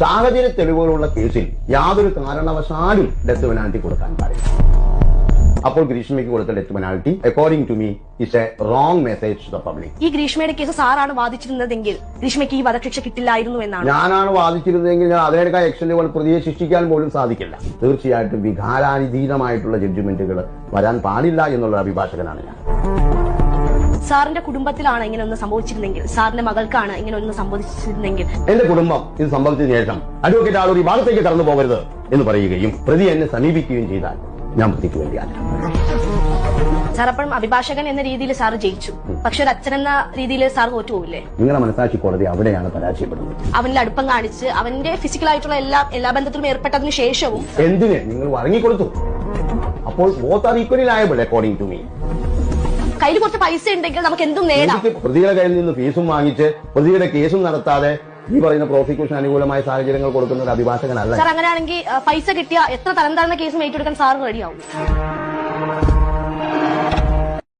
സാഹചര്യ തെളിവുകളുള്ള കേസിൽ യാതൊരു കാരണവശാലും ഡെത്ത് പെനാൽറ്റി കൊടുക്കാൻ പാടില്ല. അപ്പോൾ ഗ്രീഷ്മയ്ക്ക് കൊടുത്ത death penalty according to me is a wrong message to the public ഈ ഗ്രീഷ്മയുടെ കേസ് സാറാണ് വാദിച്ചിരുന്നതെങ്കിൽ ഗ്രീഷ്മയ്ക്ക് ഈ വധശിക്ഷ കിട്ടില്ലായിരുന്നു എന്നാണ്. ഞാനാണ് വാദിച്ചിരുന്നതെങ്കിൽ ഞാൻ അതിനേക്കാൾ എക്സ്റ്റൻഡുകൾ പ്രതിയെ ശിക്ഷിക്കാൻ പോലും സാധിക്കില്ല. തീർച്ചയായിട്ടും വികാരാനുധീതമായിട്ടുള്ള ജഡ്ജ്മെന്റുകൾ വരാൻ പാടില്ല എന്നുള്ള അഭിഭാഷകനാണ് ഞാൻ. സാറിന്റെ കുടുംബത്തിലാണ് ഇങ്ങനെ ഒന്ന് സംഭവിച്ചിരുന്നെങ്കിൽ സാറിന്റെ മകൾക്കാണ് ഇങ്ങനെ ഒന്ന് സംഭവിച്ചിരുന്നെങ്കിൽ. എന്റെ കുടുംബം ഇത് സംഭവിച്ചതിന് ശേഷം അഡ്വക്കേറ്റ് ആളൊരു ഈ ഭാഗത്തേക്ക് കടന്നു പോകരുത് എന്ന് പറയുകയും പ്രതി എന്നെ സമീപിക്കുകയും ചെയ്താൽ ഞാൻ പ്രതിക്ക് വേണ്ടിയാണ് സാർ അപ്പം അഭിഭാഷകൻ എന്ന രീതിയിൽ സാർ ജയിച്ചു. പക്ഷെ ഒരു അച്ഛൻ എന്ന രീതിയിൽ സാർ തോറ്റുപോകില്ലേ നിങ്ങളുടെ മനസ്സാക്ഷി കോടതി അവിടെയാണ് പരാജയപ്പെടുന്നത്. അവനിൽ അടുപ്പം കാണിച്ച് അവന്റെ ഫിസിക്കലായിട്ടുള്ള എല്ലാ എല്ലാ ബന്ധത്തിലും ഏർപ്പെട്ടതിന് ശേഷവും എന്തിന്? നിങ്ങൾ വഴങ്ങിക്കൊടുത്തു. അപ്പോൾ both are equally liable according to me കയ്യിൽ കുറച്ച് പൈസ ഉണ്ടെങ്കിൽ നമുക്ക് എന്തും നേടാം. പ്രതികളുടെ പ്രതിയുടെ കയ്യിൽ നിന്ന് ഫീസും വാങ്ങിച്ച് പ്രതിയുടെ കേസും നടത്താതെ ഈ പറയുന്ന പ്രോസിക്യൂഷൻ അനുകൂലമായ സാഹചര്യങ്ങൾ കൊടുക്കുന്ന ഒരു അഭിഭാഷകനല്ല സാർ അങ്ങനെയാണെങ്കിൽ പൈസ കിട്ടിയ എത്ര തരം തരുന്ന കേസും ഏറ്റെടുക്കാൻ സാർ റെഡിയാവും